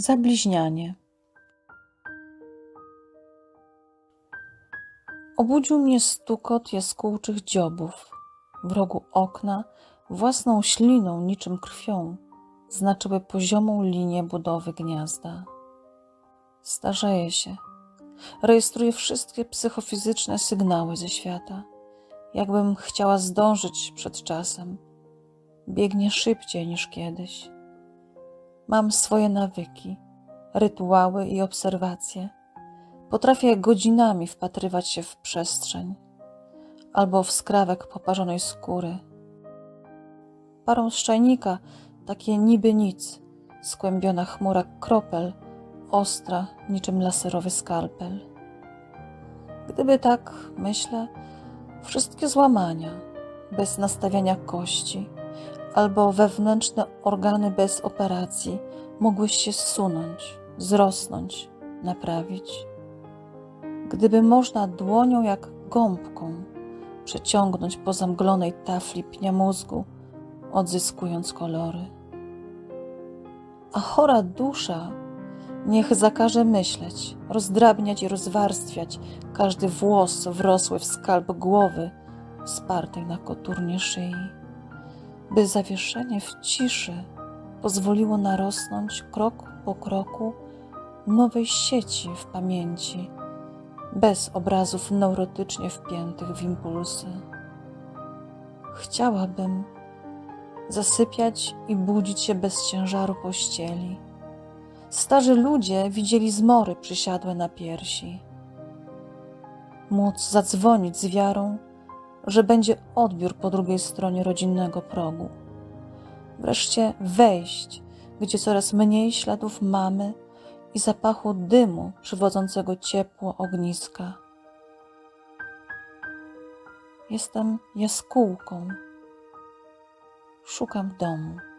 Zabliźnianie. Obudził mnie stukot jaskółczych dziobów. W rogu okna własną śliną, niczym krwią, znaczyły poziomą linię budowy gniazda. Starzeję się. Rejestruję wszystkie psychofizyczne sygnały ze świata. Jakbym chciała zdążyć przed czasem. Biegnie szybciej niż kiedyś. Mam swoje nawyki, rytuały i obserwacje. Potrafię godzinami wpatrywać się w przestrzeń albo w skrawek poparzonej skóry. Parą z czajnika takie niby nic, skłębiona chmura kropel, ostra niczym laserowy skalpel. Gdyby tak, myślę, wszystkie złamania, bez nastawiania kości, albo wewnętrzne organy bez operacji mogły się zsunąć, zrosnąć, naprawić. Gdyby można dłonią jak gąbką przeciągnąć po zamglonej tafli pnia mózgu, odzyskując kolory. A chora dusza niech zakaże myśleć, rozdrabniać i rozwarstwiać każdy włos wrosły w skalp głowy, spartej na koturnie szyi by zawieszenie w ciszy pozwoliło narosnąć krok po kroku nowej sieci w pamięci, bez obrazów neurotycznie wpiętych w impulsy. Chciałabym zasypiać i budzić się bez ciężaru pościeli. Starzy ludzie widzieli zmory przysiadłe na piersi. Móc zadzwonić z wiarą, że będzie odbiór po drugiej stronie rodzinnego progu. Wreszcie wejść, gdzie coraz mniej śladów mamy i zapachu dymu przywodzącego ciepło ogniska. Jestem jaskółką. Szukam domu.